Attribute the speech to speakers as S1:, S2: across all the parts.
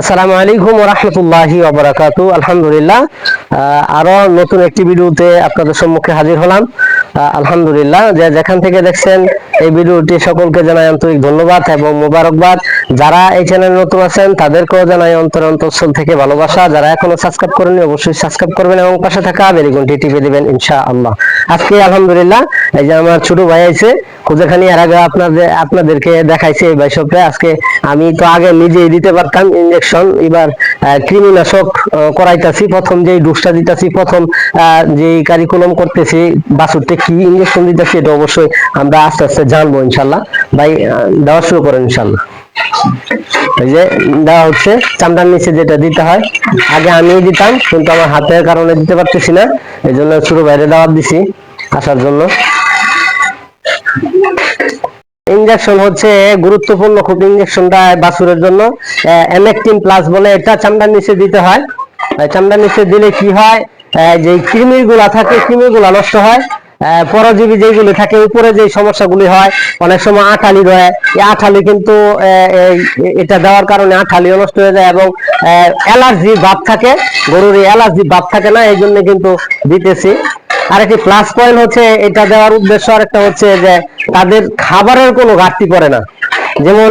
S1: আসসালামু আলাইকুম রহমতুল্লাহি ওবরাকাতু। আলহামদুলিল্লাহ। আরও নতুন একটি ভিডিওতে আপনাদের সম্মুখে হাজির হলাম। আলহামদুলিল্লাহ, যে যেখান থেকে দেখছেন এই ভিডিওটি সকলকে জানাই আন্তরিক ধন্যবাদ এবং মোবারকবাদ। যারা এই চ্যানেল নতুন আছেন, তাদেরকেও জানাই অন্তর অন্তঃস্থল থেকে ভালোবাসা। যারা এখনও সাবস্ক্রাইব করেনি অবশ্যই সাবস্ক্রাইব করবেন এবং পাশে থাকা বেলিগুনটি টিপে দেবেন ইনশা আল্লাহ আজকে আলহামদুলিল্লাহ, এই যে আমার ছোট ভাই আছে খুঁজেখানি এর আগে আপনাদের, আপনাদেরকে দেখাইছে এই বাইশপে আজকে আমি তো আগে নিজেই দিতে পারতাম ইনজেকশন এবার কৃমিনাশক করাইতাছি, প্রথম যেই ডোজটা দিতাছি, প্রথম যে কারিকুলাম করতেছি, বাছুরতে কি ইঞ্জেকশন দিতেছি এটা অবশ্যই আমরা আস্তে আস্তে জানব ইনশাল্লাহ। ভাই দেওয়া শুরু করেন ইনশাল্লাহ। এই যে দেওয়া হচ্ছে, চামড়ার নিচে যেটা দিতে হয়, আগে আমি দিতাম, কিন্তু আমার হাতের কারণে দিতে পারতেছি না এই জন্য শুরু বাইরে দাওয়াত দিছি আসার জন্য। ইনজেকশন হচ্ছে গুরুত্বপূর্ণ খুব ইনজেকশনটা বাছুরের জন্য এমেকটিন প্লাস বলে এটা চামড়ার নিচে দিতে হয়। এই চামড়ার নিচে দিলে কি হয়? যে কৃমিরগুলা থাকে কৃমিরগুলা নষ্ট হয়। পরজীবী যেগুলি থাকে, উপরে যে সমস্যাগুলি হয়, অনেক সময় আঠালি রয়ে। এই আঠালি কিন্তু এটা দেওয়ার কারণে আঠালিও নষ্ট হয়ে যায় এবং অ্যালার্জি ভাব থাকে। গরুর অ্যালার্জি ভাব থাকে না, এই জন্য কিন্তু দিতেছি। আর একটি প্লাস পয়েন্ট হচ্ছে, এটা দেওয়ার উদ্দেশ্য আরেকটা হচ্ছে যে, তাদের খাবারের কোনো ঘাটতি পড়ে না। যেমন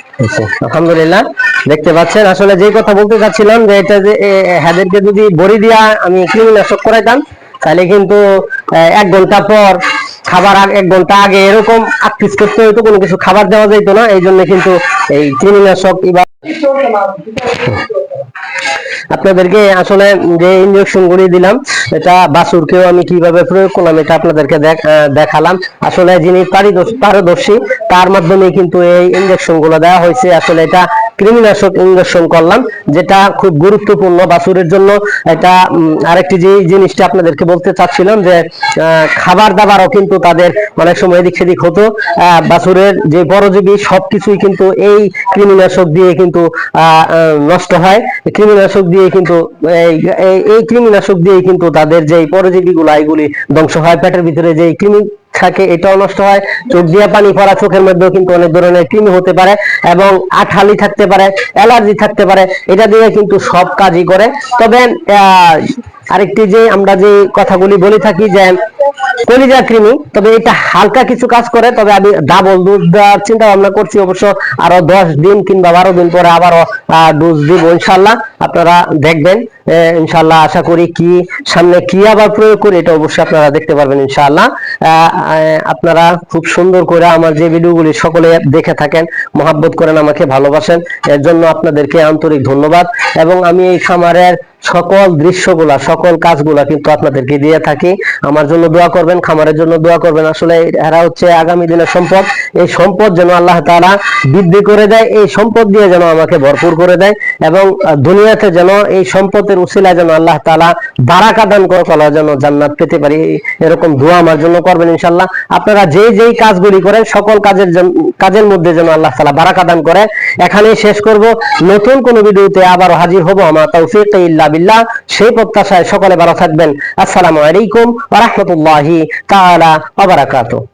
S1: আলহামদুলিল্লাহ। দেখতে পাচ্ছেন, আসলে যে কথা বলতে চাচ্ছিলাম যে এটা যে হ্যাদেরকে যদি বড়ি দিয়া আমি কৃমিনাশক করাইতাম, তাহলে কিন্তু এক ঘণ্টা পর খাবার আগ- এক ঘণ্টা আগে এরকম আকৃষ্ট করতে হইতো, কোনো কিছু খাবার দেওয়া যেত না এই জন্য কিন্তু এই কৃমিনাশক এবার আপনাদেরকে আসলে যে ইঞ্জেকশন গুলি দিলাম, এটা বাছুরকেও আমি কীভাবে প্রয়োগ করলাম, এটা আপনাদেরকে দেখালাম। আসলে যিনি পারদর্শী, তার মাধ্যমে কিন্তু এই ইঞ্জেকশনগুলো দেওয়া হয়েছে। আসলে এটা কৃমিনাশক ইনজেকশন করলাম, যেটা খুব গুরুত্বপূর্ণ বাছুরের জন্য। এটা আরেকটি যে জিনিসটা আপনাদেরকে বলতে চাচ্ছিলাম যে খাবার দাবারও কিন্তু তাদের অনেক সময় এদিক সেদিক হতো। বাছুরের যে পরজীবী সবকিছুই কিন্তু এই কৃমিনাশক দিয়ে কিন্তু নষ্ট হয়। কৃমিনাশক দিয়ে কিন্তু, এই কৃমিনাশক দিয়ে কিন্তু তাদের যে পরজীবী গুলা এগুলি ধ্বংস হয়। পেটের ভিতরে যে কৃমি থাকে এটাও নষ্ট হয়। চোখ দিয়ে পানি পড়া চোখের মধ্যেও কিন্তু অনেক ধরনের কৃমি হতে পারে এবং আঠালি থাকতে পারে, অ্যালার্জি থাকতে পারে, এটা দিয়ে কিন্তু সব কাজই করে। তবে আরেকটি যে আমরা যে কথাগুলি বলে থাকি যে কলিজা কৃমি তবে এটা হালকা কিছু কাজ করে তবে আমি ডাবল ডোজ দেওয়ার চিন্তা ভাবনা করছি অবশ্য আরও দশ দিন কিংবা বারো দিন পরে আবারও ডোজ দিব ইনশাল্লাহ। আপনারা দেখবেন ইনশাল্লাহ আশা করি কি সামনে কি আবার প্রয়োগ করি এটা অবশ্যই আপনারা দেখতে পারবেন আহ, আপনারা খুব সুন্দর করে আমার যে ভিডিওগুলি সকলে দেখে থাকেন মহাব্বত করেন আমাকে ভালোবাসেন এর জন্য আপনাদেরকে আন্তরিক ধন্যবাদ। এবং আমি এই খামারের সকল দৃশ্যগুলা সকল কাজগুলা কিন্তু আপনাদেরকে দিয়ে থাকি। আমার জন্য দোয়া করবেন। খামারের জন্য দোয়া করবেন। আসলে এরা হচ্ছে আগামী দিনের সম্পদ। এই সম্পদ যেন আল্লাহ তাআলা বৃদ্ধি করে দেয়, এই সম্পদ দিয়ে যেন আমাকে ভরপুর করে দেয় এবং দুনিয়াতে যেন এই সম্পদের উসিলায় যেন আল্লাহ তাআলা বারাকা দান করে যেন জান্নাত পেতে পারি। এরকম দোয়া আমার জন্য করবেন ইনশাল্লাহ আপনারা যেই যেই কাজগুলি করেন, সকল কাজের কাজের মধ্যে যেন আল্লাহ তাআলা বারাকা দান করে। এখানেই শেষ করব। নতুন কোন ভিডিওতে আবার হাজির হব। আমার তৌফিক ইল্লা বিল্লাহ। সেই প্রত্যাশায় সকলে ভালো থাকবেন। আসসালামু আলাইকুম ওয়া রাহমাতুল্লাহি তাআলা ওয়া